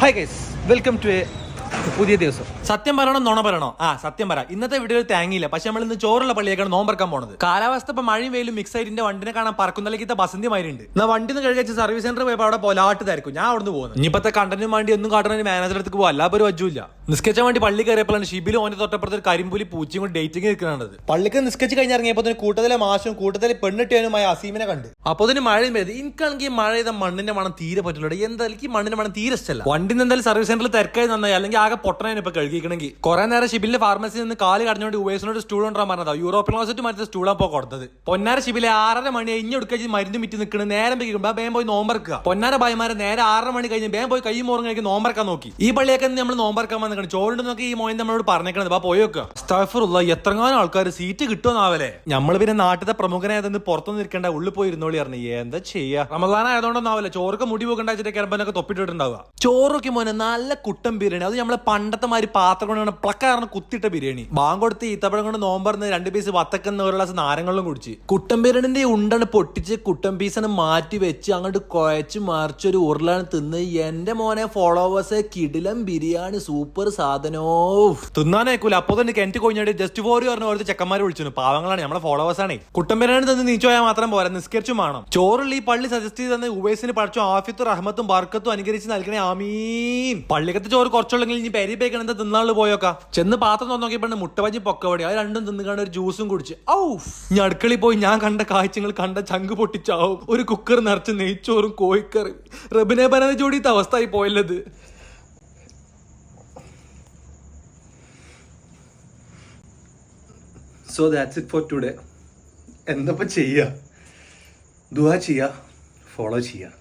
Hi guys welcome to a പുതിയ ദിവസം. സത്യം പറയണോ നോണ പറയണോ? ആ സത്യം പറ. ഇന്നത്തെ വീഡിയോയിൽ താങ്ങിയില്ല. പക്ഷെ നമ്മൾ ഇന്ന് ചോറുള്ള പള്ളിയേക്കാണ് നോമ്പറക്കാൻ പോണത്. കാലാവസ്ഥ ഇപ്പൊ മഴയും വെയിലും മിക്സ് ആയിട്ട് വണ്ടിനെ കാണാൻ പറക്കുന്നതിലേക്ക് ബസന്തി മാരിണ്ട് എന്നാ വണ്ടി നിന്ന് കഴിച്ച സർവീസ് സെന്റർ പോയപ്പോൾ അവിടെ പോലാട്ട് തരക്കും ഞാൻ അവിടുന്ന് പോകുന്നത് ഇനിയിപ്പത്തെ കണ്ടന്റിന് വേണ്ടി ഒന്നും കാട്ടണ മാനേജർ അടുത്ത് പോകും അല്ലാതെ ഒരു വജ്ജൂല്ല നിസ്കരിച്ചാൻ വേണ്ടി പള്ളി കയറിയപ്പോഴാണ് ഷിബിലും ഓന്റെ തൊട്ടപ്പുറത്ത് ഒരു കരിമ്പുലി പൂച്ചയും കൂടി ഡേറ്റിംഗ് നിൽക്കുന്നത്. പള്ളിക്ക് നിസ്കരിച്ച് കഴിഞ്ഞിറങ്ങിയപ്പോൾ തന്നെ കൂട്ടത്തിലെ മാഷും കൂട്ടത്തിലെ പെണ്ണിട്ടിയനുമായ അസീമിനെ കണ്ട്. അപ്പൊ അതിന് മഴയും പെയ്ത് എനിക്കാണെങ്കിൽ മഴ ചെയ്ത മണ്ണിന്റെ മണം തീരെ പറ്റില്ല എന്തായാലും ഈ മണ്ണിന്റെ മണം തീരെ ഇഷ്ടമല്ല. വണ്ടി എന്തായാലും സർവീസ് സെന്ററിൽ തിരക്കായി നന്നായി. അല്ലെങ്കിൽ ആകെ പൊട്ടനാണ് ഇപ്പൊ കഴുകിക്കണമെങ്കിൽ കുറെ നേരം ഷിബിലിന്റെ ഫാർമസിയിൽ നിന്ന് കാൽ കടഞ്ഞുകൊണ്ട് ഉപയോഗിച്ചോട് സ്റ്റൂൾ കൊണ്ടാൻ പറഞ്ഞതാ. യൂറോപ്യൻ ക്ലോസറ്റ് മറ്റേ സ്റ്റൂളാണ് പോ കൊടുത്തത്. പൊന്നാര ഷിബിലെ ആറര മണി ഇഞ്ഞ് എടുക്കുക മരുന്ന് മിറ്റി നിൽക്കുന്നത് നേരം വെക്കുമ്പോൾ വേഗം പോയി നോമ്പറക്കുക പൊന്നാര ഭായിമാരെ നേരെ ആറര മണി കഴിഞ്ഞ് വേഗം പോയി കൈ മോറും കഴിക്കും നോമ്പറക്കാൻ നോക്കി. ഈ പള്ളിയൊക്കെ നമ്മൾ നോമ്പറക്കാൻ വന്നിക്കണം ചോറുണ്ട് നോക്കി ഈ മോയിൻ നമ്മളോട് പറഞ്ഞേക്കണത്. ബാ പോയി വെക്കുക സ്റ്റാഫറുള്ള എത്രങ്ങാനും ആൾക്കാർ സീറ്റ് കിട്ടുമെന്നാവല്ലേ? നമ്മൾ പിന്നെ നാട്ടിലെ പ്രമുഖനായതെന്ന് പുറത്തൊന്നും ഇരിക്കേണ്ട ഉള്ളിൽ പോയി ഇരുന്നോളി പറഞ്ഞു. എന്താ ചെയ്യാ? റമദാൻ ആയതുകൊണ്ടൊന്നാവില്ല? ചോറൊക്കെ മുടി പോകണ്ട വെച്ചിട്ട് കിടമ്പനൊക്കെ തൊപ്പിട്ടിട്ടുണ്ടാവുക. ചോറൊക്കെ മോനെ നല്ല കുട്ടം ബിരിയാണി. അത് നമ്മളെ പണ്ടത്തെ മാതിരി പാത്രം കൊണ്ട് പ്ലക്കാറിന് കുത്തിട്ട ബിരിയാണി. ബാങ്ക് കൊടുത്ത് ഈത്തപ്പഴം കൊണ്ട് നോമ്പറന്ന് രണ്ട് പീസ് വത്തക്കെന്ന് ഒരു ഗ്ലാസ് നാരങ്ങളും കുടിച്ച്. കുട്ടം ബിരിയാണിന്റെ ഉണ്ടണ് പൊട്ടിച്ച് കുട്ടം പീസിനെ മാറ്റി വെച്ച് അങ്ങോട്ട് കുഴച്ച് മറിച്ചൊരു ഉരുളാണ് തിന്ന് എന്റെ മോനെ ഫോളോവേഴ്സ് കിടിലം ബിരിയാണി സൂപ്പർ സാധനോ? തിന്നാനേക്കൂല അപ്പൊ തന്നെ കെന്റ് കൊഞ്ഞിട്ട് ജസ്റ്റ് ഫോർ പറഞ്ഞ ഓരോ ചെക്കന്മാരെ വിളിച്ചു പാവങ്ങളാണ്. നമ്മളെ ഫോളോവേഴ്സ് ആണ്. കുട്ടൻ തന്നെ നീച്ചോയാൽ മാത്രം പോരാ. നിസ്കരിച്ചും വേണം. ചോറുള്ള ഈ പള്ളി സജസ്റ്റ് ചെയ്ത് തന്നെ ഉവൈസിന് പഠിച്ചു ആഫിത്തും റഹ്മത്തും ബർക്കത്തും അനുകരിച്ച് നൽകണേ. ആമീൻ. പള്ളിക്കത്തെ ചോറ് കുറച്ചുള്ളെങ്കിൽ ഇനി പെരി പേക്കണം എന്താ തിന്നാളു പോയോക്കാ? ചെന്ന് പാത്രം തുറന്ന് നോക്കിയപ്പോൾ മുട്ടവജി പൊക്കവടി. അത് രണ്ടും തിന്നുകാണ്ട് ഒരു ജ്യൂസും കുടിച്ച്. ഔ. ഞാൻ അടുക്കളയിൽ പോയി ഞാൻ കണ്ട കാഴ്ചകൾ കണ്ട ചങ്ക് പൊട്ടിച്ചാവും. ഒരു കുക്കർ നിറച്ച് നെയ്ച്ചോറും കോഴിക്കറി. റബിനെ ബനത അവസ്ഥ അവസ്ഥയായി പോയല്ലത്. So that's it for today എന്തപ്പോൾ ചെയ്യുക ദുവാ ചെയ്യുക ഫോളോ ചെയ്യുക